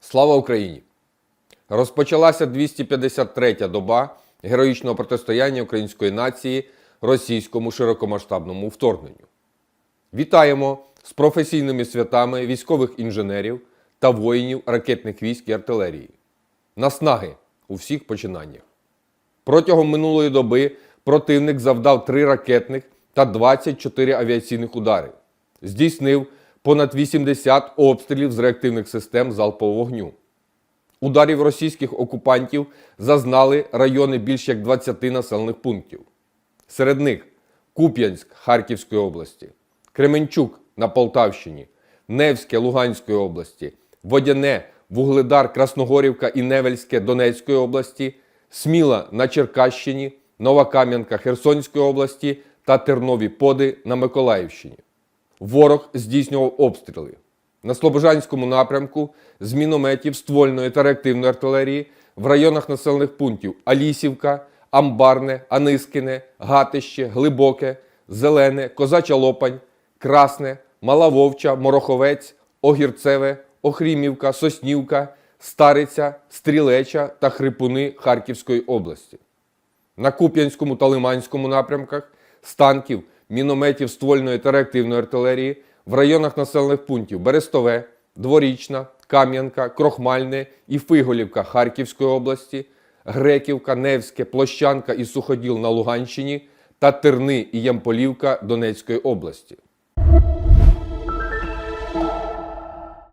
Слава Україні! Розпочалася 253-я доба героїчного протистояння української нації російському широкомасштабному вторгненню. Вітаємо з професійними святами військових інженерів та воїнів ракетних військ і артилерії. Наснаги у всіх починаннях. Протягом минулої доби противник завдав 3 ракетних та 24 авіаційних удари. Здійснив понад 80 обстрілів з реактивних систем залпового вогню. Ударів російських окупантів зазнали райони більш як 20 населених пунктів. Серед них Куп'янськ Харківської області, Кременчук на Полтавщині, Невське Луганської області, Водяне, Вугледар, Красногорівка і Невельське Донецької області, Сміла на Черкащині, Нова Кам'янка Херсонської області та Тернові Поди на Миколаївщині. Ворог здійснював обстріли. На Слобожанському напрямку з мінометів ствольної та реактивної артилерії в районах населених пунктів Алісівка, Амбарне, Анискине, Гатище, Глибоке, Зелене, Козача Лопань, Красне, Мала Вовча, Мороховець, Огірцеве, Охрімівка, Соснівка, Стариця, Стрілеча та Хрипуни Харківської області. На Куп'янському та Лиманському напрямках з танків, мінометів ствольної та реактивної артилерії в районах населених пунктів Берестове, Дворічна, Кам'янка, Крохмальне і Фиголівка Харківської області, Греківка, Невське, Площанка і Суходіл на Луганщині та Терни і Ямполівка Донецької області.